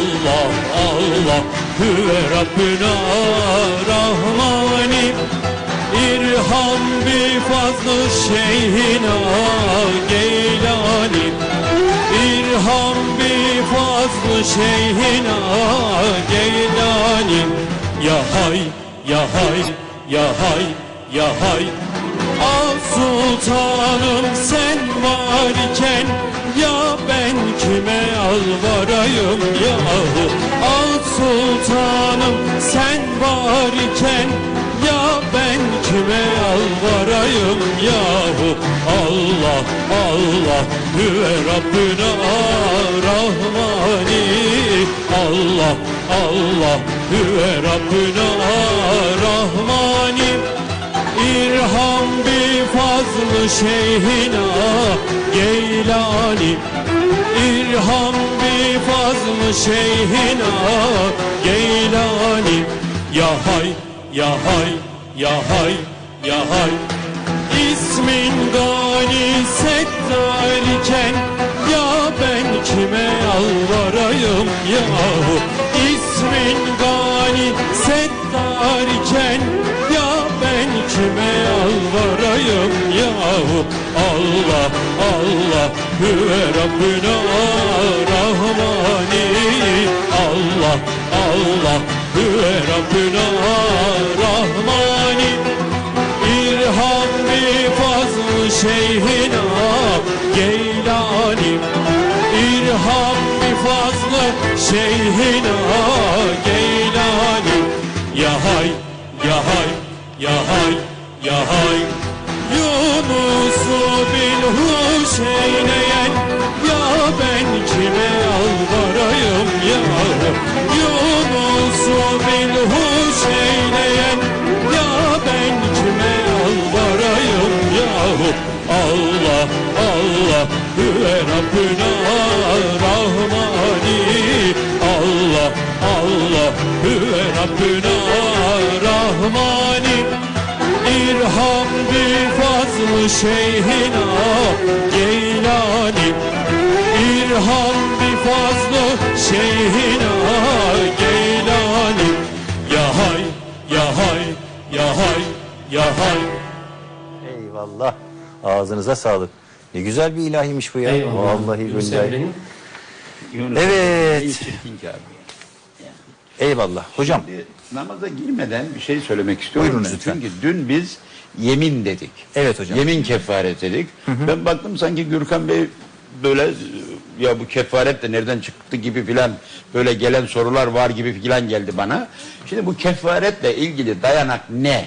Allah Allah. Hüve Rabbina Rahmani. İrham bi fazlı şeyhina Geylani. İrham bi fazlı şeyhina Geylani. Ya hay ya hay ya hay ya hay. Ah sultanım sen varken ya ben kime yalvarayım yahu. Ah sultanım sen varken ya ben kime yalvarayım yahu? Allah Allah hüve Rabbina Rahmani. Allah Allah hüve Rabbina Rahmani. İrham bi fazlı şeyhina Geylani İrham bi fazlı şeyhina Geylani Ya hay ya hay ya hay ya hay. İsmin gani settar iken Ya ben kime yalvarayım yahu? İsmin gani settar iken yalvarayım yahu Allah Allah. Hüve Rabbina Rahmani. Allah Allah. Hüve Rabbina Rahmani. İrham bi fazlı şeyhina Geylani. İrham bi fazlı şeyhina Geylani. Ya hay ya hay ya hay ya hay Yunus'u bil huş eyleyen Ya ben kime yalvarayım ya Yunus'u bil huş eyleyen Ya ben kime yalvarayım yahu? Allah Allah Hüve Rabbina Rahmani. Allah Allah Hüve Rabbina Rahmani İrham bi fazlı şeyhina Geylani İrham bi fazlı şeyhina Geylani Ya hay ya hay ya hay ya hay Eyvallah. Ağzınıza sağlık. Ne güzel bir ilahiymiş bu ya. Vallahi Yunus billahi. Evet. Eyvallah. Hocam Şimdi namaza girmeden bir şey söylemek istiyorum. Buyurunuz ben. lütfen. Çünkü dün biz yemin dedik. Evet hocam. Yemin kefaret dedik. Ben baktım sanki Gürkan Bey böyle ya bu kefaret de nereden çıktı gibi filan böyle gelen sorular var gibi filan geldi bana. Şimdi bu kefaretle ilgili dayanak ne?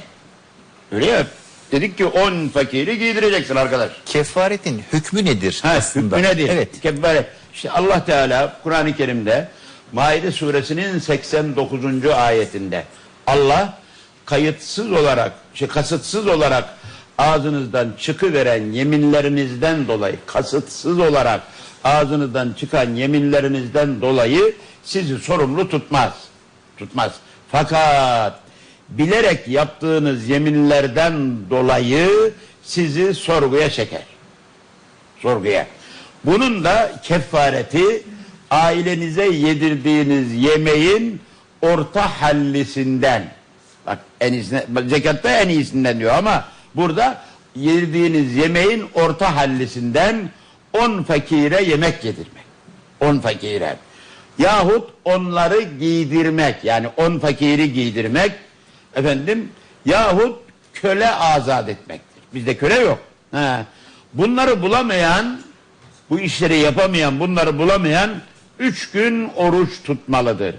Öyle ya dedik ki 10 fakiri giydireceksin arkadaş. kefaretin hükmü nedir Ha, aslında? hükmü nedir? Evet. Kefaret. İşte Allah Teala Kur'an-ı Kerim'de Maide suresinin 89. ayetinde Allah kayıtsız olarak, şey, kasıtsız olarak ağzınızdan çıkıveren yeminlerinizden dolayı, kasıtsız olarak ağzınızdan çıkan yeminlerinizden dolayı sizi sorumlu tutmaz. Tutmaz. Fakat bilerek yaptığınız yeminlerden dolayı sizi sorguya çeker sorguya. Bunun da kefareti ailenize yedirdiğiniz yemeğin orta hallisinden. Bak en iyisine, zekatta en iyisinden diyor ama burada yedirdiğiniz yemeğin orta hallisinden on fakire yemek yedirmek. On fakire. Yahut onları giydirmek yani on fakiri giydirmek efendim yahut köle azat etmektir. Bizde köle yok. Ha. Bunları bulamayan bu işleri yapamayan bunları bulamayan üç gün oruç tutmalıdır.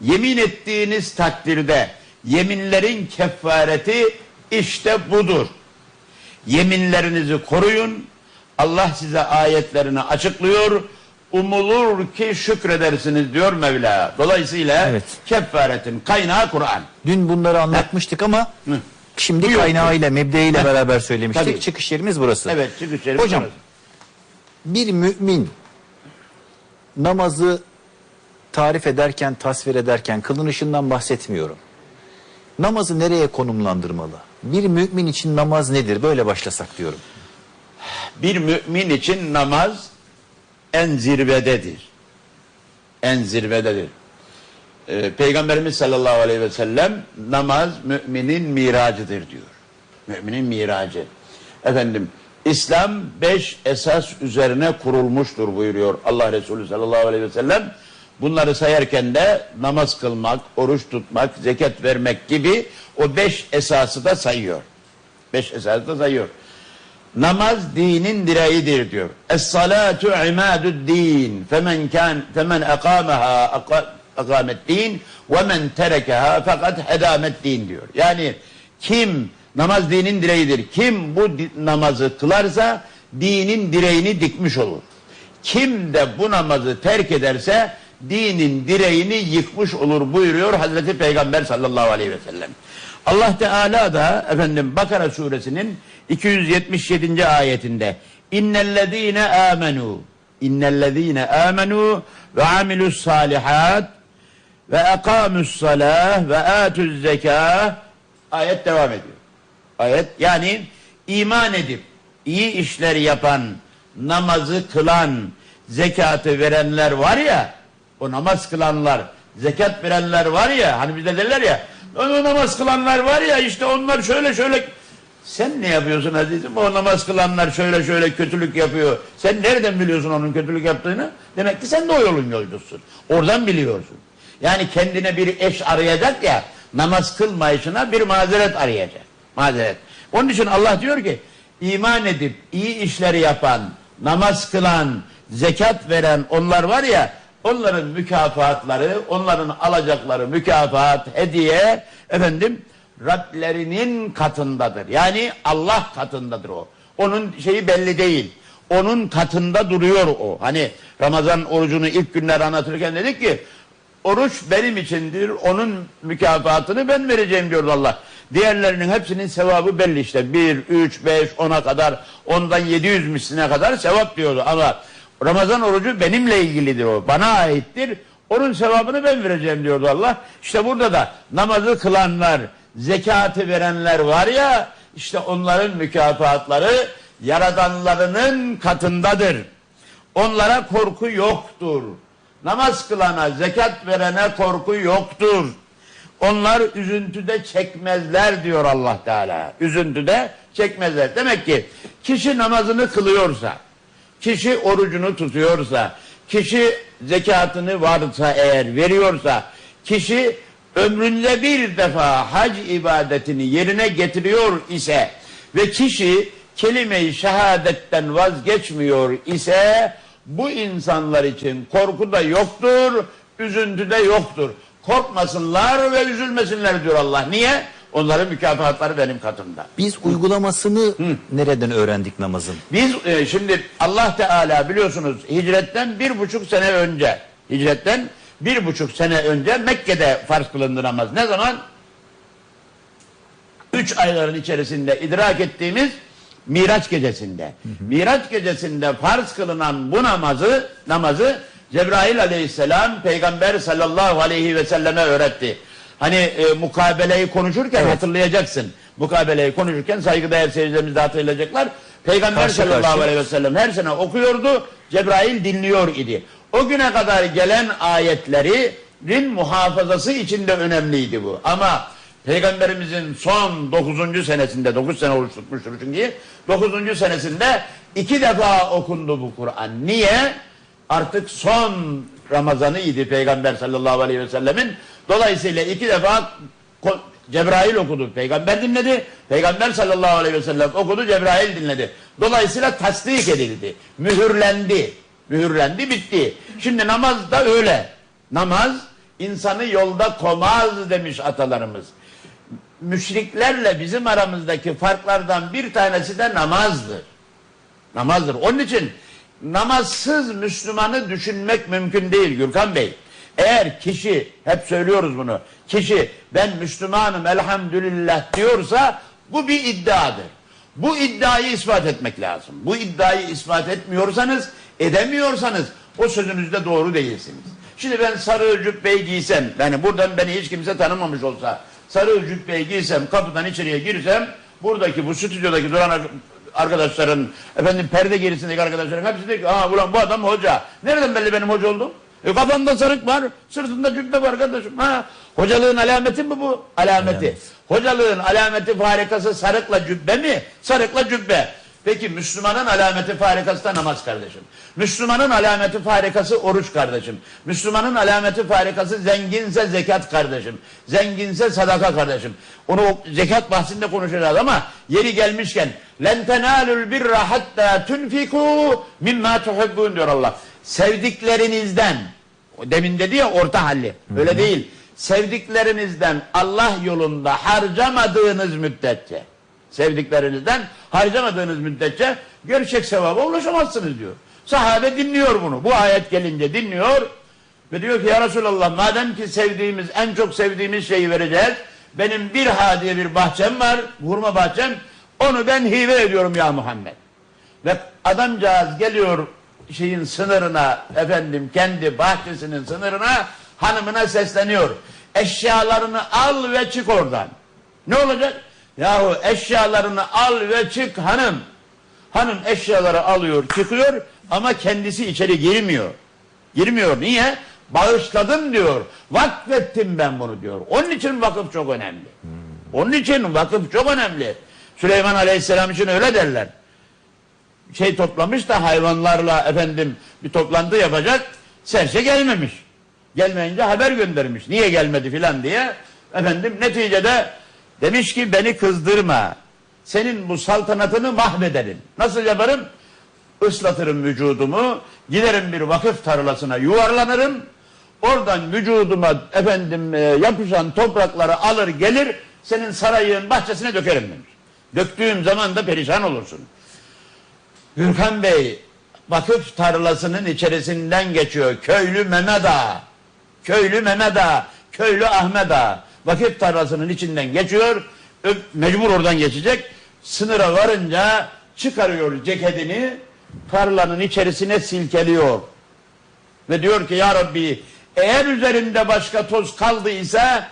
Yemin ettiğiniz takdirde yeminlerin kefareti işte budur. Yeminlerinizi koruyun. Allah size ayetlerini açıklıyor. Umulur ki şükredersiniz diyor Mevla. Dolayısıyla Evet. kefaretin kaynağı Kur'an. Dün bunları anlatmıştık ama Hı. şimdi Bu yok. kaynağıyla, mebdeyle beraber söylemiştik. Tabii. Çıkış yerimiz burası. Evet çıkış yeri Hocam burası. bir mümin namazı tarif ederken, tasvir ederken kılınışından bahsetmiyorum. Namazı nereye konumlandırmalı? Bir mümin için namaz nedir? Böyle başlasak diyorum. bir mümin için namaz en zirvededir. En zirvededir. Ee, Peygamberimiz sallallahu aleyhi ve sellem namaz müminin miracıdır diyor. Müminin miracı. Efendim İslam beş esas üzerine kurulmuştur buyuruyor Allah Resulü sallallahu aleyhi ve sellem. Bunları sayarken de namaz kılmak, oruç tutmak, zekat vermek gibi o beş esası da sayıyor. Beş esası da sayıyor. Namaz dinin direğidir diyor. Es-salatu imadud din. Femen kan femen aqamaha aqamet din ve men terekaha fakat hedamet din diyor. Yani kim namaz dinin direğidir. Kim bu namazı kılarsa dinin direğini dikmiş olur. Kim de bu namazı terk ederse dinin direğini yıkmış olur buyuruyor Hazreti Peygamber sallallahu aleyhi ve sellem. Allah Teala da efendim Bakara suresinin 277. ayetinde innellezine amenu innellezine amenu ve amilus salihat ve ekamus salah ve atuz zekah ayet devam ediyor. Ayet yani iman edip iyi işler yapan, namazı kılan, zekatı verenler var ya, o namaz kılanlar, zekat verenler var ya, hani bizde derler ya, o namaz kılanlar var ya işte onlar şöyle şöyle sen ne yapıyorsun azizim? O namaz kılanlar şöyle şöyle kötülük yapıyor. Sen nereden biliyorsun onun kötülük yaptığını? Demek ki sen de o yolun yolcusun. Oradan biliyorsun. Yani kendine bir eş arayacak ya, namaz kılmayışına bir mazeret arayacak. Mazeret. Onun için Allah diyor ki, iman edip iyi işleri yapan, namaz kılan, zekat veren onlar var ya, onların mükafatları, onların alacakları mükafat, hediye, efendim, Rablerinin katındadır. Yani Allah katındadır o. Onun şeyi belli değil. Onun katında duruyor o. Hani Ramazan orucunu ilk günler anlatırken dedik ki oruç benim içindir. Onun mükafatını ben vereceğim diyor Allah. Diğerlerinin hepsinin sevabı belli işte. 1, 3, 5, 10'a kadar ondan 700 misline kadar sevap diyordu. Ama Ramazan orucu benimle ilgilidir o. Bana aittir. Onun sevabını ben vereceğim diyordu Allah. İşte burada da namazı kılanlar, zekatı verenler var ya işte onların mükafatları yaradanlarının katındadır. Onlara korku yoktur. Namaz kılana, zekat verene korku yoktur. Onlar üzüntüde çekmezler diyor Allah Teala. Üzüntüde çekmezler. Demek ki kişi namazını kılıyorsa, kişi orucunu tutuyorsa, kişi zekatını varsa eğer veriyorsa, kişi ömründe bir defa hac ibadetini yerine getiriyor ise ve kişi kelime-i şehadetten vazgeçmiyor ise bu insanlar için korku da yoktur, üzüntü de yoktur. Korkmasınlar ve üzülmesinler diyor Allah. Niye? Onların mükafatları benim katımda. Biz uygulamasını nereden öğrendik namazın? Biz e, şimdi Allah Teala biliyorsunuz hicretten bir buçuk sene önce hicretten bir buçuk sene önce Mekke'de farz kılındı namaz. Ne zaman? Üç ayların içerisinde idrak ettiğimiz Miraç gecesinde. Miraç gecesinde farz kılınan bu namazı namazı Cebrail aleyhisselam peygamber sallallahu aleyhi ve selleme öğretti. Hani e, mukabeleyi konuşurken hatırlayacaksın. Mukabeleyi konuşurken saygıdeğer seyircilerimiz de hatırlayacaklar. Peygamber Karşı sallallahu karşıya. aleyhi ve sellem her sene okuyordu. Cebrail dinliyor idi. O güne kadar gelen ayetlerin muhafazası için de önemliydi bu. Ama Peygamberimizin son 9. senesinde 9 sene oruç tutmuştur çünkü 9. senesinde iki defa okundu bu Kur'an. Niye? Artık son Ramazanı idi Peygamber sallallahu aleyhi ve sellemin. Dolayısıyla iki defa Cebrail okudu. Peygamber dinledi. Peygamber sallallahu aleyhi ve sellem okudu. Cebrail dinledi. Dolayısıyla tasdik edildi. Mühürlendi. Mühürlendi bitti. Şimdi namaz da öyle. Namaz insanı yolda komaz demiş atalarımız. Müşriklerle bizim aramızdaki farklardan bir tanesi de namazdır. Namazdır. Onun için namazsız Müslümanı düşünmek mümkün değil Gürkan Bey. Eğer kişi, hep söylüyoruz bunu, kişi ben Müslümanım elhamdülillah diyorsa bu bir iddiadır. Bu iddiayı ispat etmek lazım. Bu iddiayı ispat etmiyorsanız, edemiyorsanız o sözünüzde doğru değilsiniz. Şimdi ben sarı cübbeyi giysem, yani buradan beni hiç kimse tanımamış olsa, sarı cübbeyi giysem, kapıdan içeriye girsem, buradaki bu stüdyodaki duran arkadaşların, efendim perde gerisindeki arkadaşların hepsi diyor ki, aa ulan bu adam hoca. Nereden belli benim hoca oldum? E kafanda sarık var, sırtında cübbe var kardeşim. Ha, hocalığın alameti mi bu? Alameti. Hocalığın alameti farikası sarıkla cübbe mi? Sarıkla cübbe. Peki Müslümanın alameti farikası da namaz kardeşim. Müslümanın alameti farikası oruç kardeşim. Müslümanın alameti farikası zenginse zekat kardeşim. Zenginse sadaka kardeşim. Onu zekat bahsinde konuşacağız ama yeri gelmişken len tenalul birra hatta tunfiku mimma tuhibbun diyor Allah. Sevdiklerinizden demin dedi ya orta halli. Öyle değil. Sevdiklerinizden Allah yolunda harcamadığınız müddetçe sevdiklerinizden harcamadığınız müddetçe gerçek sevaba ulaşamazsınız diyor. Sahabe dinliyor bunu. Bu ayet gelince dinliyor ve diyor ki ya Resulallah madem ki sevdiğimiz en çok sevdiğimiz şeyi vereceğiz benim bir ha diye bir bahçem var hurma bahçem onu ben hibe ediyorum ya Muhammed. Ve adamcağız geliyor şeyin sınırına efendim kendi bahçesinin sınırına hanımına sesleniyor. Eşyalarını al ve çık oradan. Ne olacak? Yahu eşyalarını al ve çık hanım. Hanım eşyaları alıyor çıkıyor ama kendisi içeri girmiyor. Girmiyor. Niye? Bağışladım diyor. Vakfettim ben bunu diyor. Onun için vakıf çok önemli. Onun için vakıf çok önemli. Süleyman Aleyhisselam için öyle derler şey toplamış da hayvanlarla efendim bir toplantı yapacak. Serçe gelmemiş. Gelmeyince haber göndermiş. Niye gelmedi filan diye. Efendim neticede demiş ki beni kızdırma. Senin bu saltanatını mahvederim. Nasıl yaparım? Islatırım vücudumu. Giderim bir vakıf tarlasına yuvarlanırım. Oradan vücuduma efendim e, yapışan toprakları alır gelir senin sarayın bahçesine dökerim demiş. Döktüğüm zaman da perişan olursun. Gürkan Bey vakıf tarlasının içerisinden geçiyor. Köylü Mehmet Ağa. Köylü Mehmet Ağa. Köylü Ahmet Ağa. Vakıf tarlasının içinden geçiyor. Mecbur oradan geçecek. Sınıra varınca çıkarıyor ceketini. Tarlanın içerisine silkeliyor. Ve diyor ki ya Rabbi eğer üzerinde başka toz kaldıysa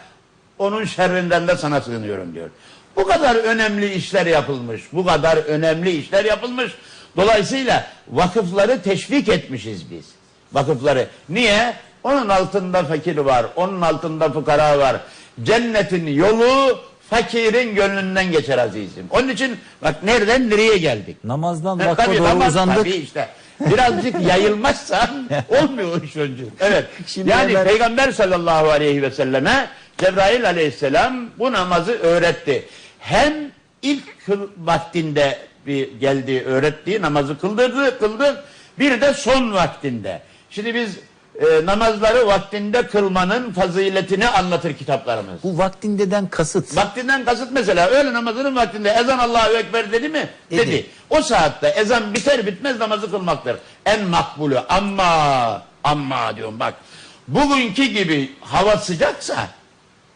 onun şerrinden de sana sığınıyorum diyor. Bu kadar önemli işler yapılmış. Bu kadar önemli işler yapılmış. Dolayısıyla vakıfları teşvik etmişiz biz. Vakıfları. Niye? Onun altında fakir var. Onun altında fukara var. Cennetin yolu fakirin gönlünden geçer azizim. Onun için bak nereden nereye geldik. Namazdan vakfa tabii, doğru namaz uzandık. Tabii işte. Birazcık yayılmazsa olmuyor iş önce. Evet. Şimdi yani hemen- Peygamber sallallahu aleyhi ve selleme Cebrail aleyhisselam bu namazı öğretti. Hem ilk kıl vaktinde bir geldi öğrettiği namazı kıldırdı, kıldı. Bir de son vaktinde. Şimdi biz e, namazları vaktinde kılmanın faziletini anlatır kitaplarımız. Bu vaktindeden kasıt. Vaktinden kasıt mesela öğle namazının vaktinde ezan Allahu Ekber dedi mi? Dedi. Dedi. O saatte ezan biter bitmez namazı kılmaktır. En makbulü ama ama diyorum bak. Bugünkü gibi hava sıcaksa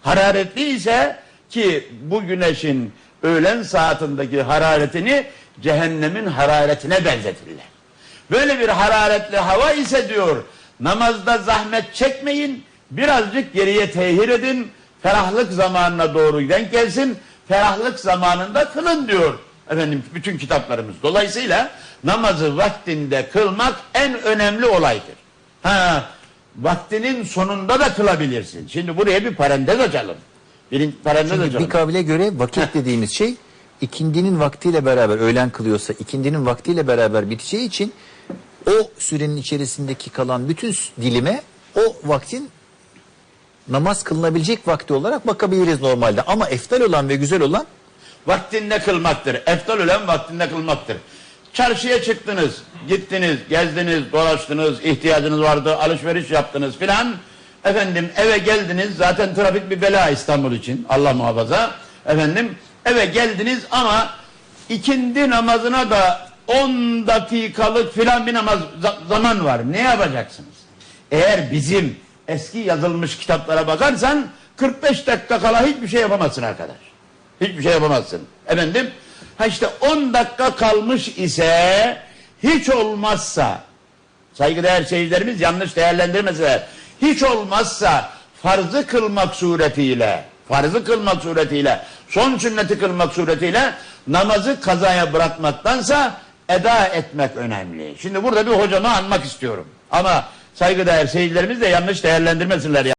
hararetli ise ki bu güneşin öğlen saatindeki hararetini cehennemin hararetine benzetirler. Böyle bir hararetli hava ise diyor namazda zahmet çekmeyin birazcık geriye tehir edin ferahlık zamanına doğru denk gelsin ferahlık zamanında kılın diyor efendim bütün kitaplarımız. Dolayısıyla namazı vaktinde kılmak en önemli olaydır. Ha, vaktinin sonunda da kılabilirsin. Şimdi buraya bir parantez açalım. Bir parantez Şimdi açalım. bir kavle göre vakit dediğimiz şey ikindinin vaktiyle beraber öğlen kılıyorsa ikindinin vaktiyle beraber biteceği için o sürenin içerisindeki kalan bütün dilime o vaktin namaz kılınabilecek vakti olarak bakabiliriz normalde. Ama eftal olan ve güzel olan vaktinde kılmaktır. Eftal olan vaktinde kılmaktır. Çarşıya çıktınız, gittiniz, gezdiniz, dolaştınız, ihtiyacınız vardı, alışveriş yaptınız filan. Efendim eve geldiniz, zaten trafik bir bela İstanbul için, Allah muhafaza. Efendim eve geldiniz ama ikindi namazına da 10 dakikalık filan bir namaz za- zaman var. Ne yapacaksınız? Eğer bizim eski yazılmış kitaplara bakarsan 45 dakika kala hiçbir şey yapamazsın arkadaş. Hiçbir şey yapamazsın. Efendim ha işte 10 dakika kalmış ise hiç olmazsa saygıdeğer seyircilerimiz yanlış değerlendirmeseler hiç olmazsa farzı kılmak suretiyle farzı kılmak suretiyle son sünneti kılmak suretiyle namazı kazaya bırakmaktansa eda etmek önemli. Şimdi burada bir hocamı anmak istiyorum. Ama saygıdeğer seyircilerimiz de yanlış değerlendirmesinler.